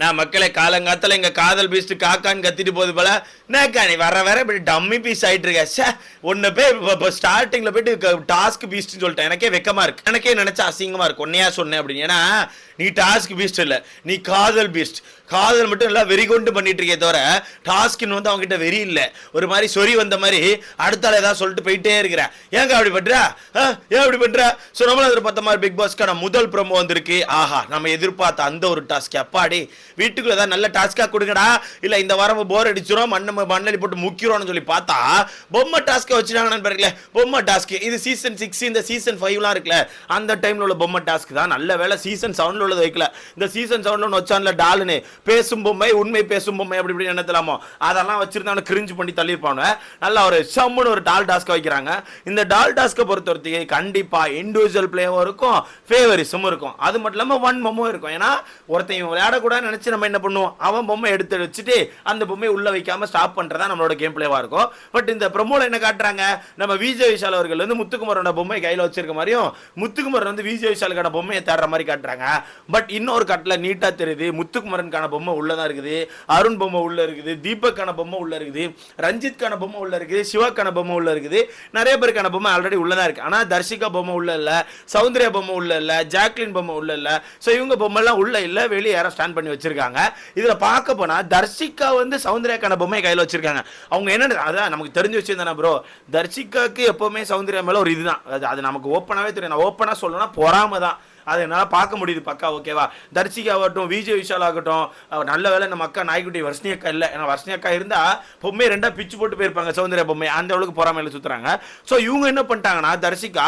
நான் மக்களை காலங்காத்தால எங்கள் காதல் பீஸ்ட் காக்கான்னு கத்திட்டு போகுது போல. என்னக்கா நீ வர வர இப்படி டம்மி பீஸ் ஆயிட்டு இருக்க? சே ஒன்று போய் இப்போ ஸ்டார்டிங்ல போயிட்டு டாஸ்க் பீஸ்ட்னு சொல்லிட்டேன். எனக்கே வெக்கமாக இருக்கு. எனக்கே நினைச்சா அசிங்கமா இருக்கு. உன்னையா சொன்னேன் அப்படின்னு. ஏன்னா நீ டாஸ்க் பீஸ்ட் இல்ல நீ காதல் பீஸ்ட் காதல் மட்டும் எல்லாம் வெறி கொண்டு பண்ணிட்டு இருக்கே தவிர டாஸ்க்னு வந்து அவங்ககிட்ட வெறி இல்லை. ஒரு மாதிரி சொறி வந்த மாதிரி அடுத்தால ஏதாவது சொல்லிட்டு போயிட்டே இருக்கிற. ஏங்க அப்படி பண்றா? ஆ, ஏன் அப்படி பண்ற? ஸோ நம்மளும் எதிர்பார்த்த மாதிரி பிக் பாஸ்க்கான முதல் ப்ரமோ வந்திருக்கு. ஆஹா நம்ம எதிர்பார்த்த அந்த ஒரு டாஸ்க் அப்பாடி. வீட்டுக்குள்ள ஏதாவது நல்ல டாஸ்க்காக கொடுங்கடா. இல்லை இந்த வாரம் போர் அடிச்சிடும் மண்ணு மண்ணலி போட்டு முக்கிறோம்னு சொல்லி பார்த்தா பொம்மை டாஸ்க்கை வச்சுட்டாங்கன்னு பாருங்களே பொம்மை டாஸ்க் இது சீசன் சிக்ஸ் இந்த சீசன் ஃபைவ்லாம் இருக்குல்ல அந்த டைம்ல உள்ள பொம்மை டாஸ்க் தான். நல்ல வேலை சீசன் செவன்ல உள்ளது வைக்கல. இந்த சீசன் செவன்ல ஒன்று வச்சான்ல டாலுன்னு. பேசும் பொம்மை உண்மை பேசும் பொம்மை அப்படி இப்படி என்னத்தலாமோ அதெல்லாம் வச்சிருந்தா கிரிஞ்சு பண்ணி தள்ளியிருப்பாங்க நல்லா ஒரு சம்முன்னு ஒரு டால் டாஸ்க் வைக்கிறாங்க. இந்த டால் டாஸ்க்கை பொறுத்த வரைக்கும் கண்டிப்பா இண்டிவிஜுவல் பிளேவும் இருக்கும் ஃபேவரிசமும் இருக்கும். அது மட்டும் இல்லாம ஒன் பொம்மும் இருக்கும். ஏன்னா ஒருத்தன் இவன் விளையாடக்கூடாதுன்னு நினைச்சு நம்ம என்ன பண்ணுவோம்? அவன் பொம்மை எடுத்து வச்சுட்டு அந்த பொம்மையை உள்ள வைக்காம ஸ்டாப் பண்றதா நம்மளோட கேம் பிளேவா இருக்கும். பட் இந்த ப்ரொமோல என்ன காட்டுறாங்க? நம்ம விஜய் விஷால் அவர்கள் வந்து முத்துக்குமரோட பொம்மை கையில வச்சிருக்க மாதிரியும் முத்துக்குமரன் வந்து விஜய் விஷாலுக்கான பொம்மையை தேடுற மாதிரி காட்டுறாங்க. பட் இன்னொரு கட்டில் நீட்டா தெரியுது முத்துக்குமரனுக்கான பொம்மை உள்ளதான் இருக்குது? அருண் பொம்மை உள்ள இருக்குது தீபக்கான பொம்மை உள்ள இருக்குது ரஞ்சித்கான பொம்மை உள்ள இருக்குது சிவாக்கான பொம்மை உள்ள இருக்குது. நிறைய பேருக்கான பொம்மை ஆல்ரெடி உள்ளதான் இருக்கு. ஆனால் தர்ஷிகா பொம்மை உள்ள இல்லை சௌந்தர்யா பொம்மை உள்ள இல்லை ஜாக்லின் பொம்மை உள்ள இல்லை. ஸோ இவங்க பொம்மைலாம் உள்ளே உள்ள வெளியே யாரோ ஸ்டாண்ட் பண்ணி வச்சிருக்காங்க. இதில் பார்க்க போனால் தர்ஷிகா வந்து சௌந்தர்யாக்கான பொம்மை கையில் வச்சிருக்காங்க. அவங்க என்ன அதான் நமக்கு தெரிஞ்சு வச்சிருந்தானே ப்ரோ தர்ஷிகாக்கு எப்போவுமே சௌந்தர்யா மேலே ஒரு இதுதான். அது நமக்கு ஓப்பனாகவே தெரியும். நான் ஓப்பனாக சொல்லணும்னா பொறாம தான். அது என்னால் பார்க்க முடியுது பக்கா ஓகேவா? தர்சிகா ஆகட்டும் விஜய் விஷால் ஆகட்டும் நல்ல வேலை நம்ம அக்கா நாய்க்குட்டி வர்ஷினி அக்கா இல்லை. ஏன்னா வர்ஷினி அக்கா இருந்தால் பொம்மை ரெண்டாக பிச்சு போட்டு போயிருப்பாங்க சௌந்தர்யா பொம்மை அந்த அளவுக்கு பொறாமையில் சுற்றுறாங்க ஸோ இவங்க என்ன பண்ணிட்டாங்கன்னா தர்சிகா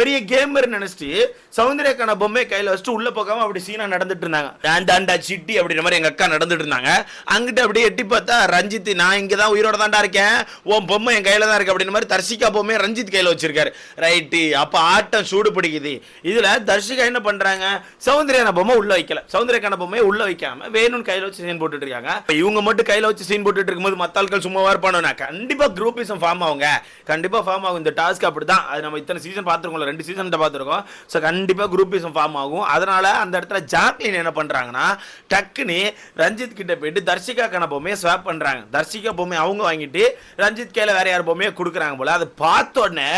பெரிய கேமர் நினைச்சிட்டு சௌந்தர்யாக்கான பொம்மை கையில வச்சுட்டு உள்ள போகாம அப்படி சீனா நடந்துட்டு இருந்தாங்க. தாண்டா சிட்டி அப்படின்ற மாதிரி எங்க அக்கா நடந்துட்டு இருந்தாங்க. அங்கிட்ட அப்படியே எட்டி பார்த்தா ரஞ்சித் நான் இங்க தான் உயிரோட தாண்டா இருக்கேன். உன் பொம்மை என் கையில தான் இருக்கு அப்படின்ற மாதிரி தர்ஷிகா பொம்மை ரஞ்சித் கையில வச்சிருக்காரு. ரைட்டு அப்ப ஆட்டம் சூடு பிடிக்குது. இதுல தர்ஷிகா என்ன பண்றாங்க? சௌந்தர்யான பொம்மை உள்ள வைக்கல. சௌந்தர்யக்கான பொம்மையை உள்ள வைக்காம வேணும்னு கையில வச்சு சீன் போட்டுட்டு இருக்காங்க. இவங்க மட்டும் கையில வச்சு சீன் போட்டுட்டு இருக்கும்போது மத்த ஆட்கள் சும்மாவா இருப்பானுனா கண்டிப்பா குரூப்பிசம் ஃபார்ம் ஆகுங்க. கண்டிப்பா ஃபார்ம் ஆகும். இந்த டாஸ்க் அப்படிதான் அது நம்ம இத்தனை சீசன் பார்த்துருக்கோம்ல ரெண்டு சீசன் பார்த்துருக்கோம். ஸோ கண்டிப்பா குரூப்பிசம் ஃபார்ம் ஆகும். அதனால் அந்த இடத்துல ஜாக்லின் என்ன பண்ணுறாங்கன்னா டக்குன்னு ரஞ்சித் கிட்ட போயிட்டு தர்ஷிகாக்கான பொம்மையை ஸ்வாப் பண்ணுறாங்க தர்ஷிகா பொம்மை அவங்க வாங்கிட்டு ரஞ்சித் கையில வேற யார் பொம்மையை கொடுக்குறாங்க போல. அதை பார்த்த உடனே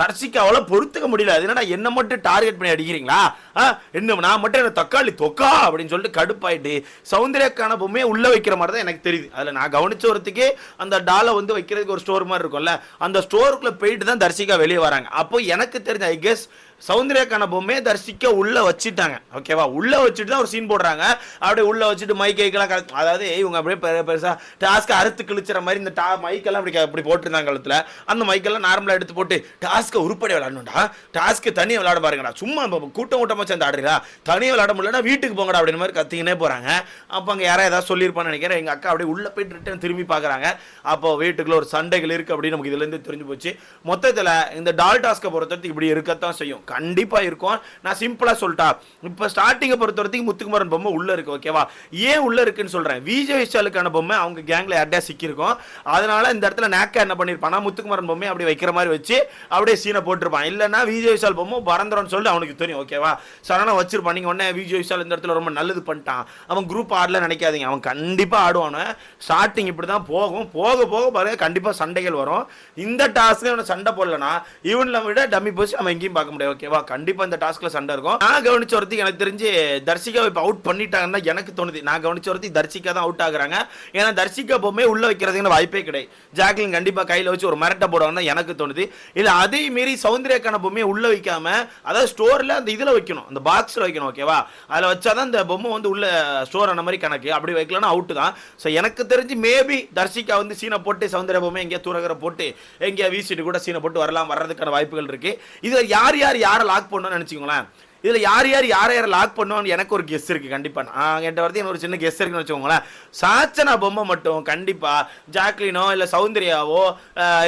தர்ஷிகாவில் பொறுத்துக்க முடியல. அது என்னடா என்ன மட்டும் டார்கெட் பண்ணி அடிக்கிறீங்களா? ஆ, என்ன நான் மட்டும் எனக்கு தக்காளி தொக்கா? அப்படின்னு சொல்லிட்டு கடுப்பாயிட்டு சௌந்தர்யக்கான பொம்மையை உள்ள வைக்கிற மாதிரி தான் எனக்கு தெரியுது. அதில் நான் கவனிச்ச ஒருத்துக்கு அந்த டாலை வந்து வைக்கிறதுக்கு ஒரு ஸ்டோர் மாதிரி இருக்கும்ல. அந்த ஸ்டோருக்குள்ளே போயிட்டு தான் தர்ஷிகா வெளியே வராங்க. அப்போ எனக்கு தெரிஞ்ச ஐ கெஸ் சௌந்தர்யாக்கான பொம்மையை தரிசிக்க உள்ள வச்சுட்டாங்க. ஓகேவா உள்ள வச்சுட்டு தான் ஒரு சீன் போடுறாங்க. அப்படியே உள்ள வச்சுட்டு மைக் கைக்கெல்லாம் கல- அதாவது இவங்க அப்படியே பெருசாக பெருசா அறுத்து கிழிச்சிற மாதிரி இந்த டா மைக்கெல்லாம் அப்படி அப்படி போட்டிருந்தாங்க கழுத்துல அந்த மைக்கெல்லாம் நார்மலாக எடுத்து போட்டு டாஸ்க்கை உருப்படி விளாடணும்டா டாஸ்க்கு தனியாக விளாட பாருங்கடா. சும்மா இப்போ கூட்டம் கூட்டமாக சேர்ந்து ஆடுறா தனியாக விளாட முடியலன்னா வீட்டுக்கு போங்கடா அப்படின்னு மாதிரி கத்திக்கினே போகிறாங்க அப்போ அங்கே யாராவது ஏதாவது சொல்லியிருப்பான்னு நினைக்கிறேன். எங்கள் அக்கா அப்படியே உள்ளே போயிட்டு ரிட்டர்ன் திரும்பி பார்க்குறாங்க அப்போ வீட்டுக்குள்ள ஒரு சண்டைகள் இருக்குது அப்படின்னு நமக்கு இதுலேருந்து தெரிஞ்சு போச்சு. மொத்தத்தில் இந்த டால் டாஸ்க்கை பொறுத்தவரைக்கும் இப்படி இருக்கத்தான் செய்யும். கண்டிப்பாக இருக்கும். நான் சிம்பிளாக சொல்லிட்டா. இப்போ ஸ்டார்டிங்கை பொறுத்த வரைக்கும் முத்துக்குமரன் பொம்மை உள்ளே இருக்குது ஓகேவா ஏன் உள்ளே இருக்குன்னு சொல்கிறேன் விஜய் விஷாலுக்கான பொம்மை அவங்க கேங்கில் யார்டா சிக்கியிருக்கும். அதனால் இந்த இடத்துல நேக்கா என்ன பண்ணிருப்பானா முத்துக்குமரன் பொம்மை அப்படி வைக்கிற மாதிரி வச்சு அப்படியே சீனை போட்டிருப்பான். இல்லைன்னா விஜய் விஷால் பொம்மை பறந்துடும் சொல்லிட்டு அவனுக்கு தெரியும் ஓகேவா சரணம் வச்சிருப்பான். நீங்கள் உடனே விஜய் விஷால் இந்த இடத்துல ரொம்ப நல்லது பண்ணிட்டான். அவன் குரூப் ஆடல நினைக்காதீங்க. அவன் கண்டிப்பாக ஆடுவானு. ஸ்டார்டிங் இப்படி தான் போகும். போக போக பாருங்க கண்டிப்பாக சண்டைகள் வரும். இந்த டாஸ்க்கு அவனை சண்டை போடலனா இவனில் விட டம்மி போச்சு அவன் எங்கேயும் பார்க்க முடியாது ஓகேவா கண்டிப்பா இந்த டாஸ்க்ல சண்டை இருக்கும். நான் கவனிச்ச ஒருத்தி எனக்கு தெரிஞ்சு தர்ஷிகா இப்போ அவுட் பண்ணிட்டாங்கன்னா எனக்கு தோணுது. நான் கவனிச்ச ஒருத்தி தர்ஷிகா தான் அவுட் ஆகுறாங்க. ஏன்னா தர்ஷிகா பொம்மை உள்ள வைக்கிறதுக்கு வாய்ப்பே கிடையாது. ஜாக்லின் கண்டிப்பா கையில வச்சு ஒரு மிரட்ட போடுவாங்க எனக்கு தோணுது. இல்ல அதே மீறி சௌந்தர்யாக்கான பொம்மையை உள்ள வைக்காம அதாவது ஸ்டோர்ல அந்த இதுல வைக்கணும். அந்த பாக்ஸ்ல வைக்கணும் ஓகேவா அதுல வச்சாதான் இந்த பொம்மை வந்து உள்ள ஸ்டோர் ஆன மாதிரி கணக்கு. அப்படி வைக்கலன்னா அவுட் தான். ஸோ எனக்கு தெரிஞ்சு மேபி தர்ஷிகா வந்து சீனை போட்டு சௌந்தர்யா பொம்மை எங்கேயா தூரகரை போட்டு எங்கேயா வீசிட்டு கூட சீனை போட்டு வரலாம் வர்றதுக்கான வாய்ப்புகள் இருக்கு. இதுல யார் யார் யாரை லாக் பண்ணணும்னு நினச்சிக்கோங்களேன். இதுல யார் யார் யாரை யாரை லாக் பண்ணுவோம்னு எனக்கு ஒரு கெஸ் இருக்கு கண்டிப்பா. நான் என்கிட்ட வரது எனக்கு ஒரு சின்ன கெஸ் இருக்குன்னு வச்சுக்கோங்களேன். சாச்சனா பொம்மை மட்டும் கண்டிப்பா ஜாக்லினோ இல்ல சௌந்தர்யாவோ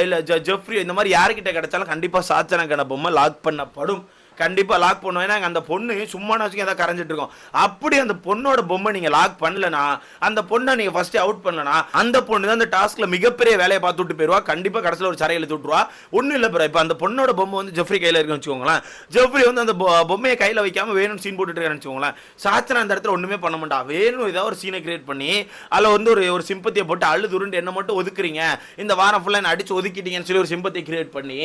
இல்லை இல்ல ஜெஃப்ரியோ இந்த மாதிரி யார்கிட்ட கிடைச்சாலும் கண்டிப்பா சாச்சனாக்கான பொம்மை லாக் பண்ணப்படும். கண்டிப்பாக லாக் பண்ணுவோம். ஏன்னா அந்த பொண்ணு சும்மா வச்சுக்க ஏதாவது கரைஞ்சிட்டு இருக்கோம். அப்படி அந்த பொண்ணோட பொம்மை நீங்கள் லாக் பண்ணலனா அந்த பொண்ணை நீங்கள் ஃபஸ்ட்டு அவுட் பண்ணலனா அந்த பொண்ணு தான் அந்த டாஸ்கில் மிகப்பெரிய வேலையை பார்த்து விட்டு கண்டிப்பாக கடைசியில் ஒரு சரையில் விட்டுருவா. ஒன்றும் இல்லை பிற இப்போ அந்த பொண்ணோட பொம்மை வந்து ஜெஃப்ரி கையில் இருக்குன்னு வச்சுக்கோங்களேன். ஜெஃப்ரி வந்து அந்த பொம்மையை கையில் வைக்காமல் வேணும் சீன் போட்டுட்டு இருக்கேன்னு வச்சுக்கோங்களேன். சாச்சனா அந்த இடத்துல ஒன்றுமே பண்ண மாட்டா. வேணும் ஏதாவது ஒரு சீனை கிரியேட் பண்ணி அதில் வந்து ஒரு ஒரு சிம்பத்தியை போட்டு அழுது உருண்டு என்ன மட்டும் ஒதுக்குறீங்க. இந்த வாரம் ஃபுல்லாக என்ன அடிச்சு ஒதுக்கிட்டீங்கன்னு சொல்லி ஒரு சிம்பத்தை கிரியேட் பண்ணி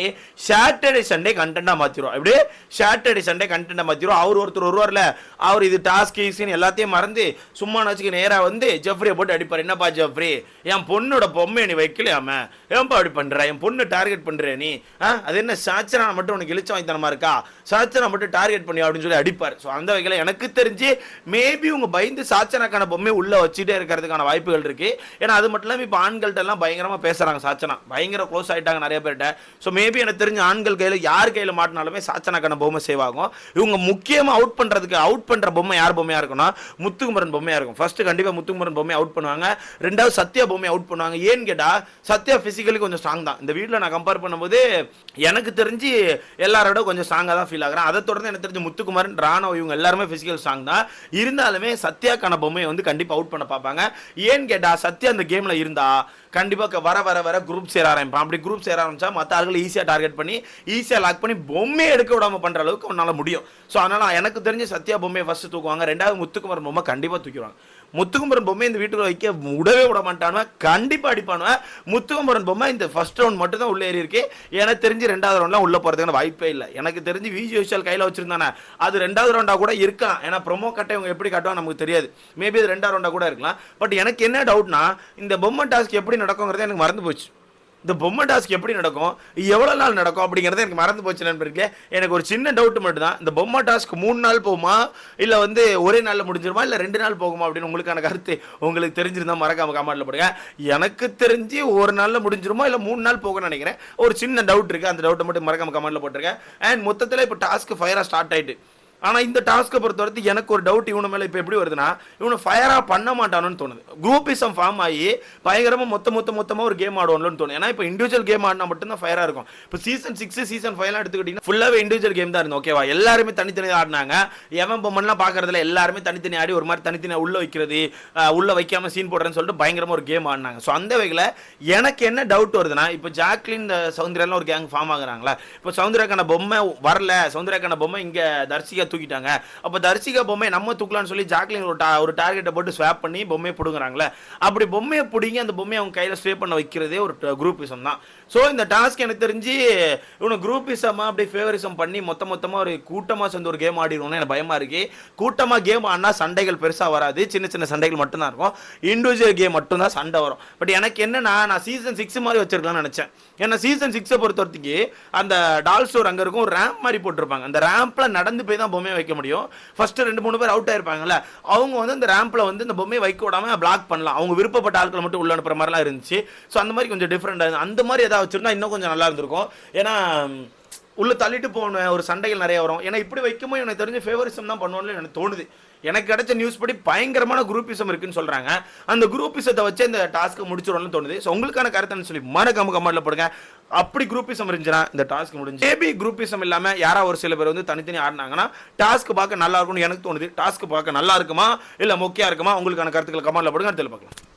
சாட்டர்டே சண்டே கண்டென்ட்டாக மாற்றிடுவோம் அப்படியே சாட்டர்டே சண்டே கண்டென்ட்டாக மாற்றிடும் அவர் ஒருத்தர் வருவார்ல அவர் இது டாஸ்க் ஈஸின்னு எல்லாத்தையும் மறந்து சும்மா நச்சுக்கு நேராக வந்து ஜெஃப்ரியை போட்டு அடிப்பார். என்னப்பா ஜெஃப்ரி என் பொண்ணோட பொம்மையை நீ வைக்கலையாம ஏன்பா அப்படி பண்ணுற என் பொண்ணு டார்கெட் பண்ணுற நீ? ஆ? அது என்ன சாச்சனா மட்டும் உனக்கு இழிச்ச வாங்கித்தனமா இருக்கா? சாச்சனா மட்டும் டார்கெட் பண்ணி அப்படின்னு சொல்லி அடிப்பார். ஸோ அந்த வகையில் எனக்கு தெரிஞ்சு மேபி உங்க பயந்து சாச்சனாக்கான பொம்மை உள்ளே வச்சுட்டே இருக்கிறதுக்கான வாய்ப்புகள் இருக்கு. ஏன்னா அது மட்டும் இல்லாமல் இப்போ ஆண்கள்ட்ட எல்லாம் பயங்கரமாக பேசுகிறாங்க சாச்சனா. பயங்கர க்ளோஸ் ஆகிட்டாங்க நிறைய பேர்கிட்ட. ஸோ மேபி எனக்கு தெரிஞ்ச ஆண்கள் கையில் யார் கையில் மாட்டினாலுமே சாச்சனாக்கான பொம்மை சேவ் ஆகும். இவங்க முக்கியமாக அவுட் பண்ணுறதுக்கு அவுட் பண்ணுற பொம்மை யார் பொம்மையாக இருக்கும்னா முத்துக்குமரன் பொம்மையாக இருக்கும். ஃபர்ஸ்ட் கண்டிப்பாக முத்துக்குமரன் பொம்மை அவுட் பண்ணுவாங்க. ரெண்டாவது சத்யா பொம்மை அவுட் பண்ணுவாங்க. ஏன்னு கேட்டால் சத்யா ஃபிசிக்கலி கொஞ்சம் ஸ்ட்ராங் தான். இந்த வீட்டில் நான் கம்பேர் பண்ணும்போது எனக்கு தெரிஞ்சு எல்லாரோட கொஞ்சம் ஸ்ட்ராங்காக தான் ஃபீல் ஆகுறேன். அதை தொடர்ந்து எனக்கு தெரிஞ்சு முத்துக்குமரன் ராணவ் இவங்க எல்லாருமே ஃபிசிக்கல் ஸ்ட்ராங் தான். இருந்தாலுமே சத்யாக்கான பொம்மையை வந்து கண்டிப்பாக அவுட் பண்ண பார்ப்பாங்க. ஏன்னு கேட்டால் சத்யா அந்த கேமில் இருந்தால் கண்டிப்பாக வர வர வர குரூப் சேர ஆரம்பிப்பான். அப்படி குரூப் சேர ஆரம்பிச்சா மற்ற ஆளுகளை ஈஸியாக டார்கெட் பண்ணி ஈஸியாக லாக் பண்ணி பொம்மையை எடுக்க விடாமல் பண்ணுற அளவுக்கு அவனால முடியும். ஸோ அதனால் எனக்கு தெரிஞ்சு சத்யா பொம்மையை ஃபஸ்ட்டு தூக்குவாங்க. ரெண்டாவது முத்துக்குமார் பொம்மை கண்டிப்பாக தூக்கிடுவாங்க. முத்துக்குமரன் பொம்மை இந்த வீட்டுக்குள்ள வைக்க விடவே விட மாட்டானுவன் கண்டிப்பா அடிப்பானுவன் முத்துக்குமரன் பொம்மை இந்த ஃபர்ஸ்ட் ரவுண்ட் மட்டும் தான் உள்ள ஏறி இருக்கு எனக்கு தெரிஞ்சு ரெண்டாவது ரவுண்ட்லாம் உள்ள போறதுக்கான வாய்ப்பே இல்லை. எனக்கு தெரிஞ்சு விஜி விஷால் கையில வச்சிருந்தானே. அது ரெண்டாவது ரவுண்டா கூட இருக்கலாம். ஏன்னா ப்ரொமோ கட்டை இவங்க எப்படி காட்டுவாங்க நமக்கு தெரியாது. மேபி அது ரெண்டாவது ரவுண்டா கூட இருக்கலாம். பட் எனக்கு என்ன டவுட்னா இந்த பொம்மை டாஸ்க் எப்படி நடக்குங்கிறது எனக்கு மறந்து போச்சு. இந்த பொம்மை டாஸ்க் எப்படி நடக்கும்? எவ்வளோ நாள் நடக்கும் அப்படிங்கிறது எனக்கு மறந்து போச்சு நண்பர்களே. எனக்கு ஒரு சின்ன டவுட் மட்டும் தான் இந்த பொம்மை டாஸ்க் மூணு நாள் போகுமா? இல்லை வந்து ஒரே நாளில் முடிஞ்சிருமா? இல்லை ரெண்டு நாள் போகுமா அப்படின்னு உங்களுக்கான கருத்து உங்களுக்கு தெரிஞ்சிருந்தா மறக்காம கமெண்ட்டில் போடுங்க. எனக்கு தெரிஞ்சு ஒரு நாளில் முடிஞ்சிருமா? இல்லை மூணு நாள் போகும்னு நினைக்கிறேன். ஒரு சின்ன டவுட் இருக்குது அந்த டவுட்டை மட்டும் மறக்காம கமெண்ட்ல போட்டிருக்கேன் அண்ட் மொத்தத்தில் இப்போ டாஸ்க் ஃபயராக ஸ்டார்ட் ஆகிட்டு ஆனால் இந்த டாஸ்க்கை பொறுத்த வரைக்கும் எனக்கு ஒரு டவுட் இவனு மேலே இப்போ எப்படி வருதுன்னா இவனை ஃபயராக பண்ண மாட்டானுன்னு தோணுது. குரூப்பிசம் ஃபார்ம் ஆகி பயங்கரமாக மொத்த மொத்த மொத்தமாக ஒரு கேம் ஆடுவான்லன்னு தோணும் ஏன்னா இப்போ இண்டிவிஜுவல் கேம் ஆடினா மட்டும்தான் ஃபயராக இருக்கும். இப்போ சீசன் சிக்ஸ் சீசன் ஃபைவ்லாம் எடுத்துக்கிட்டிங்கன்னா ஃபுல்லாகவே இண்டிவிஜுவல் கேம் தான் இருந்தோம் ஓகேவா எல்லாருமே தனித்தனியாக ஆடினாங்க. எவன் பொம்மன்லாம் பார்க்கறதுல எல்லாருமே தனித்தனி ஆடி ஒரு மாதிரி தனித்தனியாக உள்ளே வைக்கிறது உள்ளே வைக்காமல் சீன் போடுறேன்னு சொல்லிட்டு பயங்கரமாக ஒரு கேம் ஆடினாங்க. ஸோ அந்த வகையில் எனக்கு என்ன டவுட் வருதுன்னா இப்போ ஜாக்லின் சௌந்தர்யாலாம் ஒரு கேங் ஃபார்ம் ஆகுறாங்களா? இப்போ சௌந்தர்யாக்கான பொம்மை வரல. சௌந்தர்யாக்கான பொம்மை இங்கே தர்சிகா தூக்கிட்டாங்க. அப்போ தர்சிகா பொம்மை நம்ம தூக்கலாம்னு சொல்லி ஜாக்லின் ஒரு டா ஒரு டார்கெட்டை போட்டு ஸ்வாப் பண்ணி பொம்மையை பிடுங்குறாங்களே. அப்படி பொம்மையை பிடிங்கி அந்த பொம்மையை அவங்க கையில் ஸ்வே பண்ண வைக்கிறதே ஒரு குரூப்பிசம் தான். ஸோ இந்த டாஸ்க் எனக்கு தெரிஞ்சு இவனை குரூப்பிசமாக அப்படி ஃபேவரிசம் பண்ணி மொத்த மொத்தமாக ஒரு கூட்டமாக சேர்ந்து ஒரு கேம் ஆடிடுவோம்னு எனக்கு பயமாக இருக்கு. கூட்டமாக கேம் ஆடினா சண்டைகள் பெருசாக வராது. சின்ன சின்ன சண்டைகள் மட்டும்தான் இருக்கும். இண்டிவிஜுவல் கேம் மட்டும்தான் சண்டை வரும். பட் எனக்கு என்னன்னா நான் சீசன் சிக்ஸ் மாதிரி வச்சிருக்கலாம்னு நினச்சேன். ஏன்னா சீசன் சிக்ஸை பொறுத்த வரைக்கும் அந்த டால் ஸ்டோர் அங்கே இருக்கும் ஒரு ரேம்ப் மாதிரி போட்டிருப்பாங்க. அந்த ரேம்ப்ல நடந்து போய் தான் பொம்மையை வைக்க முடியும். ஃபஸ்ட்டு ரெண்டு மூணு பேர் அவுட் ஆயிருப்பாங்கல்ல. அவங்க வந்து அந்த ரேம்பில் வந்து இந்த பொம்மையை வைக்க விடாம பிளாக் பண்ணலாம். அவங்க விருப்பப்பட்ட ஆட்களை மட்டும் உள்ள அனுப்புற மாதிரிலாம் இருந்துச்சு. ஸோ அந்த மாதிரி கொஞ்சம் டிஃப்ரெண்ட் அந்த மாதிரி எதாவது வச்சுருந்தா இன்னும் கொஞ்சம் நல்லா இருந்திருக்கும். ஏன்னா உள்ள தள்ளிட்டு போன ஒரு சண்டைகள் நிறைய வரும். ஏன்னா இப்படி வைக்கும்போது எனக்கு தெரிஞ்ச ஃபேவரிசம் தான் பண்ணுவோம்னு எனக்கு தோணுது. எனக்கு கிடைச்ச நியூஸ் படி பயங்கரமான குரூப்பிசம் இருக்குன்னு சொல்றாங்க. அந்த குரூப்பிசத்தை வச்சு இந்த டாஸ்க்கை முடிச்சிடும்னு தோணுது. ஸோ உங்களுக்கான கருத்துன்னு சொல்லி மறக்காம கமெண்ட்ல போடுங்க. அப்படி குரூப்பிசம் இருந்துச்சுன்னா இந்த டாஸ்க் முடிஞ்சு மேபி குரூப்பிசம் இல்லாம யாரா ஒரு சில பேர் வந்து தனித்தனி ஆடினாங்கன்னா டாஸ்க் பார்க்க நல்லா இருக்கும்னு எனக்கு தோணுது. டாஸ்க் பார்க்க நல்லா இருக்குமா? இல்ல மொக்கையா இருக்குமா? உங்களுக்கான கருத்துக்களை கமெண்ட்ல போடுங்க. அடுத்து பார்க்கலாம்.